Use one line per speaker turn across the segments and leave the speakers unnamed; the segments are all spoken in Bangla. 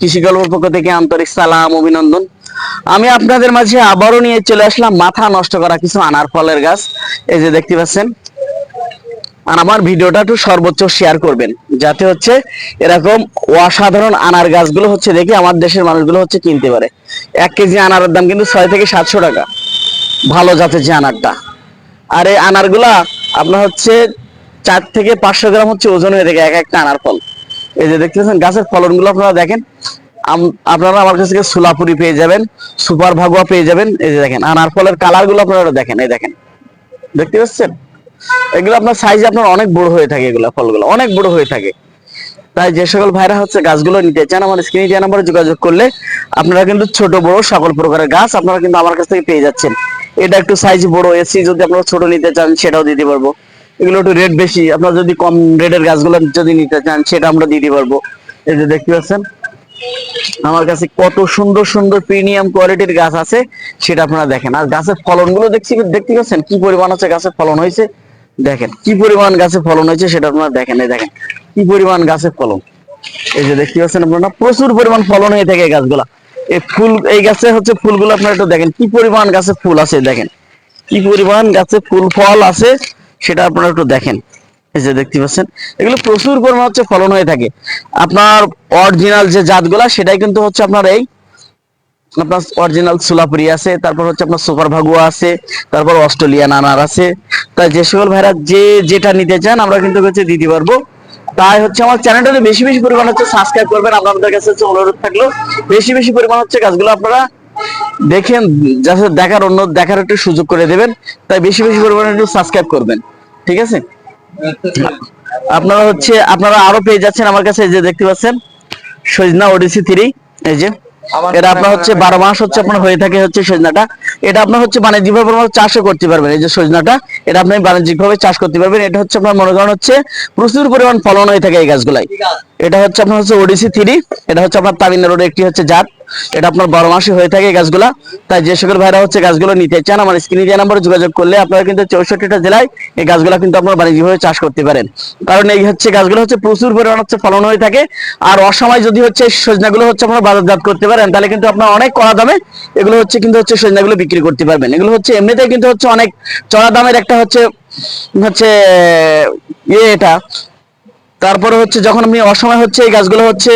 কৃষি গল্পের পক্ষ থেকে আন্তরিক সালাম, অভিনন্দন। আমি আপনাদের মাঝে আবারও নিয়ে চলে আসলাম মাথা নষ্ট করা কিছু গাছ। যাতে হচ্ছে এরকম অসাধারণ আনার গাছগুলো হচ্ছে দেখে আমার দেশের মানুষগুলো হচ্ছে কিনতে পারে। এক কেজি আনারের দাম কিন্তু ছয় থেকে সাতশো টাকা। ভালো জাতের যে আনারটা। আর এই আনারগুলা আপনার হচ্ছে চার থেকে পাঁচশো গ্রাম হচ্ছে ওজন হয়ে থাকে এক একটা আনার ফল। এই যে দেখতেছেন, গাছের ফলনগুলো আপনারা দেখেন। আপনারা আমার কাছ থেকে সুলাপুরি পেয়ে যাবেন, সুপার ভাগুয়া পেয়ে যাবেন। এই যে দেখেন আনার ফলের কালারগুলো আপনারা দেখেন, এই দেখেন। দেখতে পাচ্ছেন? এগুলো আপনার সাইজ আপনার অনেক বড় হয়ে থাকে এগুলো, ফলগুলো, অনেক বড় হয়ে থাকে। তাই যে সকল ভাইরা হচ্ছে গাছগুলো নিতে চান, আমার স্ক্রিনে দেওয়া নাম্বারে যোগাযোগ করলে আপনারা কিন্তু ছোট, বড় সকল প্রকারের গাছ আপনারা কিন্তু আমার কাছ থেকে পেয়ে যাচ্ছেন। এটা একটু সাইজ বড় এসি যদি আপনারা ছোট নিতে চান, সেটাও দিতে পারব। এগুলো একটু রেট বেশি। আপনারা যদি কম রেটের গাছগুলো যদি নিতে চান, সেটা আমরা দিতে পারব। এই যে দেখতে পাচ্ছেন, আমার কাছে কত সুন্দর সুন্দর প্রিমিয়াম কোয়ালিটির গাছ আছে, সেটা আপনারা দেখেন। আর গাছের ফলনগুলো দেখছি, দেখতে পাচ্ছেন কি পরিমাণ হচ্ছে গাছের ফলন হয়েছে? দেখেন, কি পরিমাণ গাছে ফলন হয়েছে সেটা আপনারা দেখেন, এই দেখেন, কি পরিমাণ গাছের ফলন। এই যে দেখতে পাচ্ছেন আপনারা, প্রচুর পরিমাণ ফলন হয়ে থাকে গাছগুলা। এই ফুল, এই গাছে হচ্ছে ফুলগুলো, আপনারা একটু দেখেন, কি পরিমাণ গাছে ফুল আছে, দেখেন। কি পরিমাণ গাছে ফুল ফল আছে সেটা আপনারা একটু দেখেন। এই যে দেখতে পাচ্ছেন, এগুলো প্রচুর পরিমাণ হচ্ছে ফলন হয়ে থাকে। আপনার অরিজিনাল যে জাতগুলা, সেটাই কিন্তু হচ্ছে আপনার এই আপনার অরিজিনাল সুলাপুরি আছে, তারপর হচ্ছে আপনার সুপার ভাগুয়া আছে, তারপর অস্ট্রেলিয়ান আনার আছে। তাই যে সকল ভাইরা যে যেটা নিতে চান, আমরা কিন্তু হচ্ছে দিতে পারব। তাই হচ্ছে আমার চ্যানেলটাতে বেশি বেশি পরিমাণ হচ্ছে সাবস্ক্রাইব করবেন, আপনাদের কাছে হচ্ছে অনুরোধ থাকল। বেশি বেশি পরিমাণ হচ্ছে গাছগুলো আপনারা দেখেন, যাতে দেখার অন্য দেখার একটু সুযোগ করে দেবেন। তাই বেশি বেশি পরিমাণে একটু সাবস্ক্রাইব করবেন। ঠিক আছে? আপনারা হচ্ছে আপনারা আরও পেয়ে যাচ্ছেন আমার কাছে যে দেখতে পাচ্ছেন সজনা ওডিসি থ্রি এই যে। এটা আপনার হচ্ছে বারো মাস হচ্ছে আপনার হয়ে থাকে হচ্ছে সজনাটা। এটা আপনার হচ্ছে বাণিজ্যিক ভাবে চাষও করতে পারবেন এই যে সজনাটা। এটা আপনি বাণিজ্যিক ভাবে চাষ করতে পারবেন। এটা হচ্ছে আপনার মনে করেন হচ্ছে প্রচুর পরিমাণ ফলন হয়ে থাকে এই গাছগুলাই এটা হচ্ছে আপনার হচ্ছে ওডিসি থ্রি এটা হচ্ছে আপনার তামিলনাড়ুর একটি হচ্ছে জাত। এটা আপনার বারো মাসে হয়ে থাকে গাছগুলা। তাই যে সকল ভাইরা হচ্ছে গাছগুলো নিতে চান, আমার স্ক্রিনে দেওয়া নাম্বারে যোগাযোগ করলে আপনারা কিন্তু চৌষট্টিটা জেলায় এই গাছগুলো কিন্তু আপনারা বাণিজ্যিকভাবে চাষ করতে পারেন। কারণ এই হচ্ছে গাছগুলো হচ্ছে প্রচুর পরিমাণ হচ্ছে ফলন হয়ে থাকে। আর অসময় যদি হচ্ছে সজনাগুলো হচ্ছে আপনারা বাজারজাত করতে পারেন, তাহলে কিন্তু আপনার অনেক কড়া দামে এগুলো হচ্ছে কিন্তু হচ্ছে সজনাগুলো বিক্রি করতে পারবেন। এগুলো হচ্ছে এমনিতেই কিন্তু হচ্ছে অনেক চড়া দামের একটা হচ্ছে হচ্ছে ইয়ে এটা। তারপরে হচ্ছে যখন আপনি অসময় হচ্ছে এই গাছগুলো হচ্ছে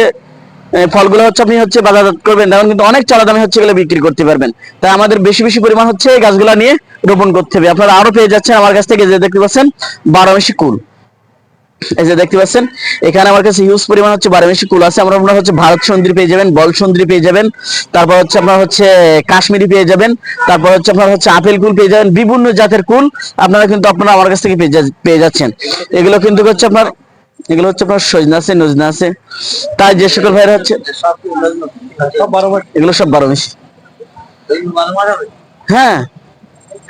ফলগুলো হচ্ছে আপনি হচ্ছে বাজারজাত করবেন, তখন কিন্তু অনেক চড়া দামে হচ্ছে এগুলো বিক্রি করতে পারবেন। তাই আমাদের বেশি বেশি পরিমাণ হচ্ছে এই গাছগুলো নিয়ে রোপণ করতে হবে। আপনারা আরও পেয়ে যাচ্ছেন আমার কাছ থেকে যে দেখতে পাচ্ছেন বারোমেশি কুল। এই যে দেখতে পাচ্ছেন, এখানে আমার কাছে হিউজ পরিমাণ হচ্ছে বারোমেশি কুল আছে। আমরা আপনার হচ্ছে ভারত সুন্দরী পেয়ে যাবেন, বল সুন্দরী পেয়ে যাবেন, তারপর হচ্ছে আপনার হচ্ছে কাশ্মীরি পেয়ে যাবেন, তারপর হচ্ছে আপনার হচ্ছে আপেল কুল পেয়ে যাবেন, বিভিন্ন জাতের কুল আপনারা কিন্তু আপনারা আমার কাছ থেকে পেয়ে যাচ্ছেন। এগুলো কিন্তু হচ্ছে আপনার এগুলো হচ্ছে আপনার সজনা আছে, নজনা আছে। তাই যে সকল ভাইরা হচ্ছে, এগুলো সব বারো মাসি হ্যাঁ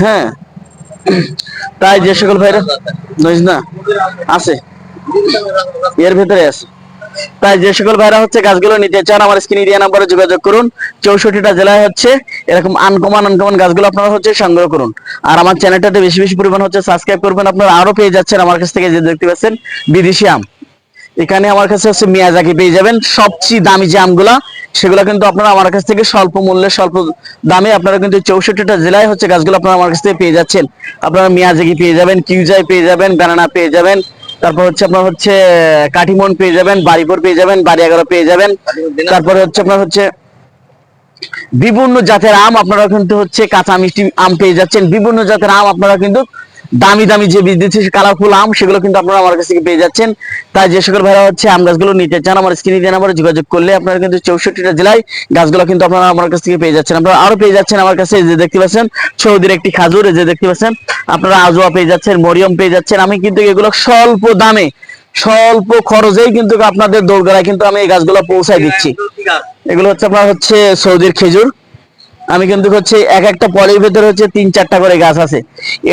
হ্যাঁ। তাই যে সকল ভাইরা নজনা আছে। এর ভেতরে আছে। তাই যে সকল ভাইরা হচ্ছে গাছগুলো নিতে চান, আমার স্ক্রিন এরিয়া নাম্বারে যোগাযোগ করুন। চৌষট্টিটা জেলায় হচ্ছে এরকম আনকমন আনকমন গাছগুলো আপনারা হচ্ছে সংগ্রহ করুন। আর আমার চ্যানেলটাতে বেশি বেশি পরিমাণ হচ্ছে সাবস্ক্রাইব করবেন। আপনারা আরও পেয়ে যাচ্ছেন আমার কাছ থেকে যে দেখতে পাচ্ছেন বিদেশি আম। এখানে আমার কাছে হচ্ছে মিয়াজাকি পেয়ে যাবেন। সবচেয়ে দামি যে আমগুলা, সেগুলো কিন্তু আপনারা আমার কাছ থেকে স্বল্প মূল্যে, স্বল্প দামে আপনারা কিন্তু চৌষট্টিটা জেলায় হচ্ছে গাছগুলো আপনারা আমার কাছ থেকে পেয়ে যাচ্ছেন। আপনারা মিয়াজাকি পেয়ে যাবেন, কিউজাই পেয়ে যাবেন, ব্যানানা পেয়ে যাবেন তারপর হচ্ছে আপনার হচ্ছে, কাঠিমন পেয়ে যাবেন বাড়িপুর পেয়ে যাবেন বাড়ি এগারো পেয়ে যাবেন। তারপরে হচ্ছে আপনার হচ্ছে, বিভিন্ন জাতের আম আপনারা কিন্তু হচ্ছে কাঁচা মিষ্টি আম পেয়ে যাচ্ছেন। বিভিন্ন জাতের আম আপনারা কিন্তু দামি দামি যে বিদেশি কালারফুল আম সেগুলো কিন্তু আপনারা আমার কাছ থেকে পেয়ে যাচ্ছেন। তাই যে সকল ভাইরা হচ্ছে আম গাছগুলো নিতে চান আমার স্ক্রিনে দিয়ে নাম্বারে যোগাযোগ করলে আপনারা কিন্তু চৌষট্টিটা জেলায় গাছগুলো কিন্তু আপনারা আমার কাছ থেকে পেয়ে যাচ্ছেন। আপনারা আরও পেয়ে যাচ্ছেন আমার কাছে যে দেখতে পাচ্ছেন সৌদির একটি খাজুর যে দেখতে পাচ্ছেন আপনারা আজোয়া পেয়ে যাচ্ছেন মরিয়ম পেয়ে যাচ্ছেন। আমি কিন্তু এগুলো স্বল্প দামে স্বল্প খরচেই কিন্তু আপনাদের দৌড়গড়ায় কিন্তু আমি এই গাছগুলো পৌঁছায় দিচ্ছি। এগুলো হচ্ছে আপনার হচ্ছে সৌদির খেজুর। আমি কিন্তু হচ্ছে এক একটা পলির ভেতরে হচ্ছে তিন চারটা করে গাছ আছে।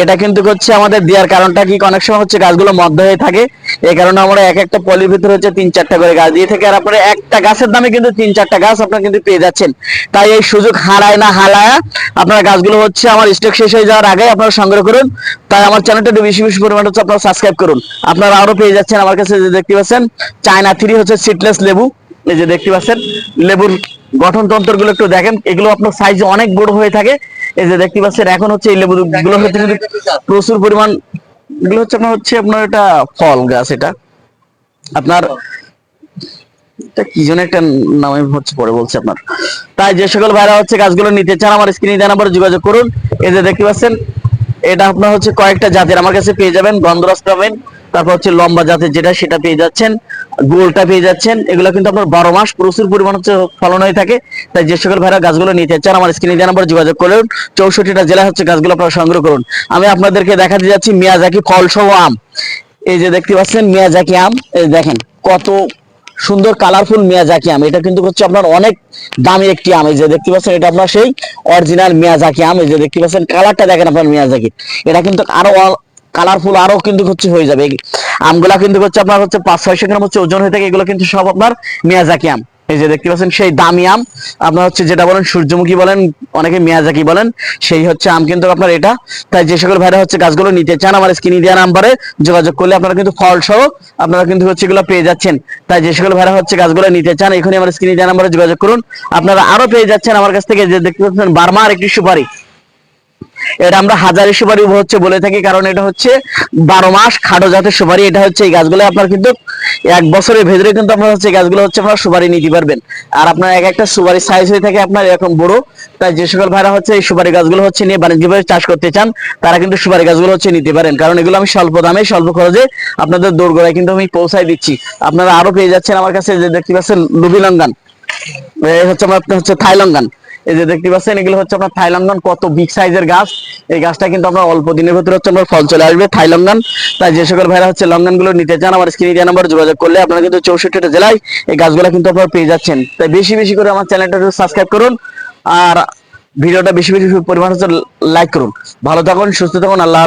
এটা কিন্তু হচ্ছে আমাদের দেওয়ার কারণটা কি? অনেক সময় হচ্ছে গাছগুলো মধ্য হয়ে থাকে। এই কারণে আমরা এক একটা পলির ভিতরে হচ্ছে তিন চারটা করে গাছ দিয়ে থাকি। আর একটা গাছের দামে কিন্তু তিন চারটা গাছ আপনারা কিন্তু পেয়ে যাচ্ছেন। তাই এই সুযোগ হারায় না হালায়া আপনারা গাছগুলো হচ্ছে আমার স্টক শেষ হয়ে যাওয়ার আগে আপনারা সংগ্রহ করুন। তাই আমার চ্যানেলটা বেশি বেশি পরিমাণে হচ্ছে আপনারা সাবস্ক্রাইব করুন। আপনারা আরও পেয়ে যাচ্ছেন আমার কাছে যে দেখতে পাচ্ছেন, চায়না থ্রি হচ্ছে সিটলেস লেবু। এই যে দেখতে পাচ্ছেন, লেবুর গঠনতন্ত্রগুলো একটু দেখেন, এগুলো আপনার সাইজ অনেক বড় হয়ে থাকে। এই যে দেখতে পাচ্ছেন, এখন হচ্ছে এই লেবু গুলো প্রচুর পরিমাণ, এগুলো হচ্ছে আপনার হচ্ছে আপনার এটা ফল গাছ এটা। আপনার কি জন্য একটা নাম হচ্ছে পরে বলছি আপনার। তাই যে সকল ভাইরা হচ্ছে গাছগুলো নিতে চান, আমার স্ক্রিনে দেওয়া নাম্বারে যোগাযোগ করুন। এই যে দেখতে পাচ্ছেন, এটা আপনার হচ্ছে কয়েকটা জাতের আমার কাছে পেয়ে যাবেন গন্ধরস পাবেন তারপর হচ্ছে লম্বা জাতের যেটা, সেটা পেয়ে যাচ্ছেন। গোলটা পেয়ে যাচ্ছেন। এগুলো কিন্তু আপনার বারো মাস প্রচুর পরিমাণ হচ্ছে ফলন হয়ে থাকে। তাই যে সকল ভাইরা গাছগুলো নিতে চান আমার স্ক্রিনে দেওয়া নাম্বারে যোগাযোগ করুন। চৌষট্টিটা জেলায় হচ্ছে গাছগুলো আপনারা সংগ্রহ করুন। আমি আপনাদেরকে দেখাতে যাচ্ছি মিয়াজাকি ফল সহ আম। এই যে দেখতে পাচ্ছেন মিয়াজাকি আম। এই দেখেন, কত সুন্দর কালারফুল মিয়াজাকি আম। এটা কিন্তু হচ্ছে আপনার অনেক দামি একটি আম। এই যে দেখতে পাচ্ছেন, এটা আপনার সেই অরিজিনাল মিয়াজাকি আম। এই যে দেখতে পাচ্ছেন কালারটা দেখেন আপনার মিয়াজাকি। এটা কিন্তু আরও কালারফুল আরও কিন্তু হচ্ছে হয়ে যাবে। আমগুলা কিন্তু হচ্ছে আপনার হচ্ছে পাঁচ ছয়শো গ্রাম হচ্ছে ওজন হয়ে থাকে, এগুলো কিন্তু সব আপনার মিয়াজাকি আম। এই যে দেখতে পাচ্ছেন, সেই দামি আম, আপনার হচ্ছে যেটা বলেন, সূর্যমুখী বলেন, অনেকে মিয়াজাকি বলেন, সেই হচ্ছে আম কিন্তু আপনার এটা। তাই যে সকল ভাইরা হচ্ছে গাছগুলো নিতে চান, আমার স্ক্রিনে দেওয়া নাম্বারে যোগাযোগ করলে আপনারা কিন্তু ফল সহ আপনারা কিন্তু হচ্ছে এগুলো পেয়ে যাচ্ছেন। তাই যে সকল ভাইরা হচ্ছে গাছগুলো নিতে চান এখানে আমার স্ক্রিনে দেওয়া নাম্বারে যোগাযোগ করুন। আপনারা আরও পেয়ে যাচ্ছেন আমার কাছ থেকে যে দেখতে পাচ্ছেন, বার্মার একটি সুপারি। এটা আমরা হাজারি সুপারি হচ্ছে বলে থাকি, কারণ এটা হচ্ছে বারো মাস খাটো জাতের সুপারি। এটা হচ্ছে এই গাছগুলো আপনার কিন্তু এক বছরের ভেতরে কিন্তু আপনার হচ্ছে গাছগুলো হচ্ছে আপনার সুপারি নিতে পারবেন। আর আপনার এক একটা সুপারি সাইজ হয়ে থাকে আপনার এরকম বড়, তাই যে সকল ভাইরা হচ্ছে এই সুপারি গাছগুলো হচ্ছে নিয়ে বাণিজ্যিকভাবে চাষ করতে চান, তারা কিন্তু সুপারি গাছগুলো হচ্ছে নিতে পারেন। কারণ এগুলো আমি স্বল্প দামে, স্বল্প খরচে আপনাদের দৌড়গোড়ায় কিন্তু আমি পৌঁছায় দিচ্ছি। আপনারা আরও পেয়ে যাচ্ছেন আমার কাছে যে দেখতে পাচ্ছেন লুবিলঙ্গান হচ্ছে আপনার হচ্ছে থাইলঙ্গান এই যে দেখতে পাচ্ছেন, এগুলো হচ্ছে আপনার থাইলঙ্গান কত বিগ সাইজের গাছ। এই গাছটা কিন্তু আমরা অল্প দিনের ভিতরে হচ্ছে আপনার ফল চলে আসবে থাইলঙ্গান তাই যে সকল ভাইরা হচ্ছে লঙ্গানগুলো নিতে চান, আমার স্ক্রিনে দেওয়া নাম্বার যোগাযোগ করলে আপনারা কিন্তু চৌষট্টিটা জেলায় এই গাছগুলো কিন্তু আপনারা পেয়ে যাচ্ছেন। তাই বেশি বেশি করে আমার চ্যানেলটা সাবস্ক্রাইব করুন আর ভিডিওটা বেশি বেশি পরিমাণ হচ্ছে লাইক করুন। ভালো থাকুন, সুস্থ থাকুন, আল্লাহ।